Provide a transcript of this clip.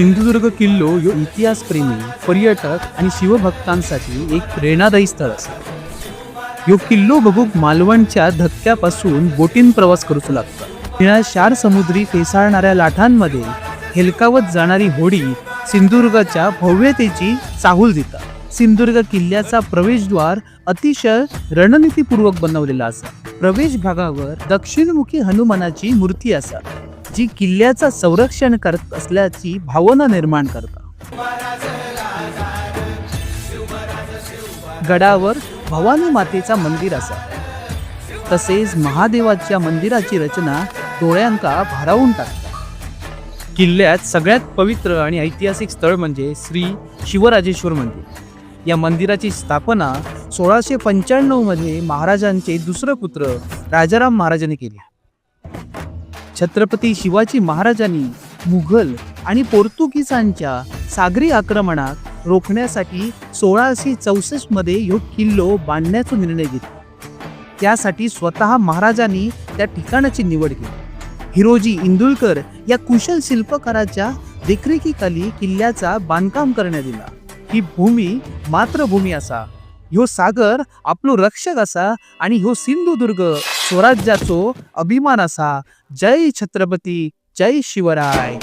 सिंधुदुर्ग किल्लो ह्यो इतिहासप्रेमी पर्यटक आणि शिवभक्तांसाठी एक प्रेरणादायी स्थळ असा. ह्यो किल्लो बघूक मालवणच्या धक्क्यापासून बोटीन प्रवास करूचो लागता. निळ्या शार समुद्री फेसाळणाऱ्या लाटांमध्ये हेलकावत जाणारी होडी सिंधुदुर्गाच्या भव्यतेची चाहूल देतात सिंधुदुर्ग किल्ल्याचा प्रवेशद्वार अतिशय रणनीतीपूर्वक बनवलेला असा. प्रवेश भागावर दक्षिणमुखी हनुमानाची मूर्ती असा. जी किल्ल्याचा संरक्षण करत असल्याची भावना निर्माण करतात. गडावर भवानी मातेचा मंदिर असा तसेच महादेवाच्या मंदिराची रचना डोळ्यांका भारावून टाकतात. किल्ल्यात सगळ्यात पवित्र आणि ऐतिहासिक स्थळ म्हणजे श्री शिवराजेश्वर मंदिर. या मंदिराची स्थापना सोळाशे पंच्याण्णवमध्ये महाराजांचे दुसरं पुत्र राजाराम महाराजांनी केली छत्रपती शिवाजी महाराजांनी मुघल आणि पोर्तुगीजांच्या सागरी आक्रमणात रोखण्यासाठी सोळाशे चौसष्टमध्ये ह्यो किल्लो बांधण्याचा निर्णय घेतला. त्यासाठी स्वतः महाराजांनी त्या ठिकाणाची निवड केली. हिरोजी इंदुलकर या कुशल शिल्पकाराच्या देखरेखीखाली किल्ल्याचा बांधकाम करण्यात दिला ही भूमी मातृभूमी असा. ह्यो सागर आपलो रक्षक असा आणि ह्यो सिंधुदुर्ग स्वराज्याचो अभिमान असा. जय छत्रपती जय शिवराय.